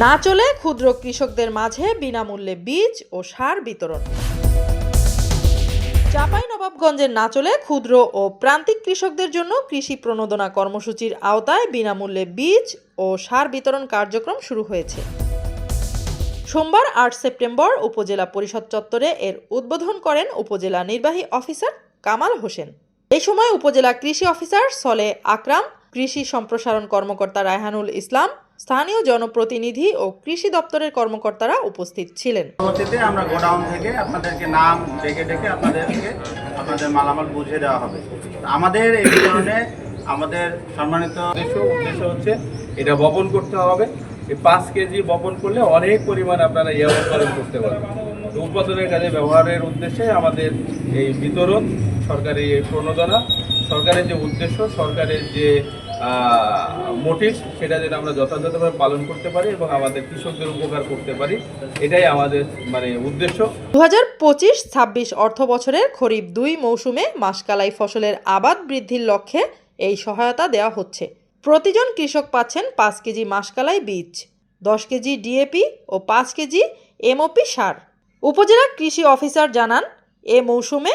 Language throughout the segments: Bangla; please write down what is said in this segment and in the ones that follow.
না চলে ক্ষুদ্র কৃষকদের মাঝে বিনামূল্যে বীজ ও সার বিতরণ। চাপাই নবাবগঞ্জের নাচলে ক্ষুদ্র ও প্রান্তিক কৃষকদের জন্য কৃষি প্রণোদনা কর্মসূচির আওতায় বিনামূল্যে বীজ ও সার বিতরণ কার্যক্রম শুরু হয়েছে। সোমবার আট সেপ্টেম্বর উপজেলা পরিষদ চত্বরে এর উদ্বোধন করেন উপজেলা নির্বাহী অফিসার কামাল হোসেন। এই সময় উপজেলা কৃষি অফিসার সলে আকরাম, কৃষি সম্প্রসারণ কর্মকর্তা রায়হানুল ইসলাম স্থানীয় জনপ্রতিনিধি ও কৃষি দপ্তরের কর্মকর্তারা উপস্থিত ছিলেন। আমরা গোডাউন থেকে আপনাদেরকে নাম ডেকে ডেকে আপনাদেরকে আপনাদের মালামাল বুঝিয়ে দেওয়া হবে। আমাদের এই ধরনে আমাদের সম্মানিত উদ্দেশ্য উদ্দেশ্য হচ্ছে এটা বপন করতে হবে। এই পাঁচ কেজি বপন করলে অনেক পরিমাণ আপনারা ইয়া উৎপাদন করতে পারবেন। উৎপাদনের কাজে ব্যবহারের উদ্দেশ্যে আমাদের এই বিতরণ, সরকারি এই প্রণোদনা, সরকারের যে উদ্দেশ্য, সরকারের যে মোটিভ সেটা যেন আমরা যথাযথভাবে পালন করতে পারি এবং আমাদের কৃষকদের উপকার করতে পারি, এটাই আমাদের মানে উদ্দেশ্য। দু হাজার পঁচিশ ছাব্বিশ অর্থ বছরের খরিফ দুই মৌসুমে মাসকালাই ফসলের আবাদ বৃদ্ধির লক্ষ্যে এই সহায়তা দেওয়া হচ্ছে। প্রতিজন কৃষক পাচ্ছেন পাঁচ কেজি মাসকালাই বীজ, দশ কেজি ডিএপি ও পাঁচ কেজি এমওপি সার। উপজেলা কৃষি অফিসার জানান, এ মৌসুমে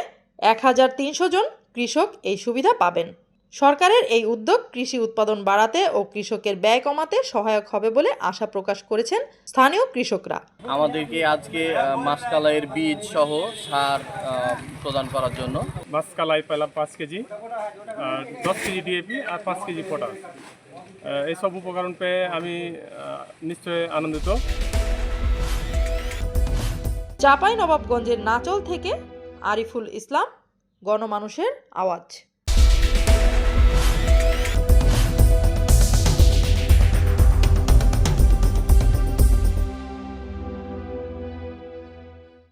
এক হাজার তিনশো জন কৃষক এই সুবিধা পাবেন। সরকারের এই উদ্যোগ কৃষি উৎপাদন বাড়াতে ও কৃষকের ব্যয় কমাতে সহায়ক হবে বলে আশা প্রকাশ করেছেন স্থানীয় কৃষকরা। আমাদেরকে আজকে মাসকালাইয়ের বীজ সহ সার প্রদান করার জন্য। মাছ কালাই পেলাম পাঁচ কেজি দশ কেজি ডিএপি আর পাঁচ কেজি পটাশ। এইসব উপকরণ পেয়ে আমি নিশ্চয়ই আনন্দিত। চাপাই নবাবগঞ্জের নাচল থেকে আরিফুল ইসলাম গণমানুষের আওয়াজ।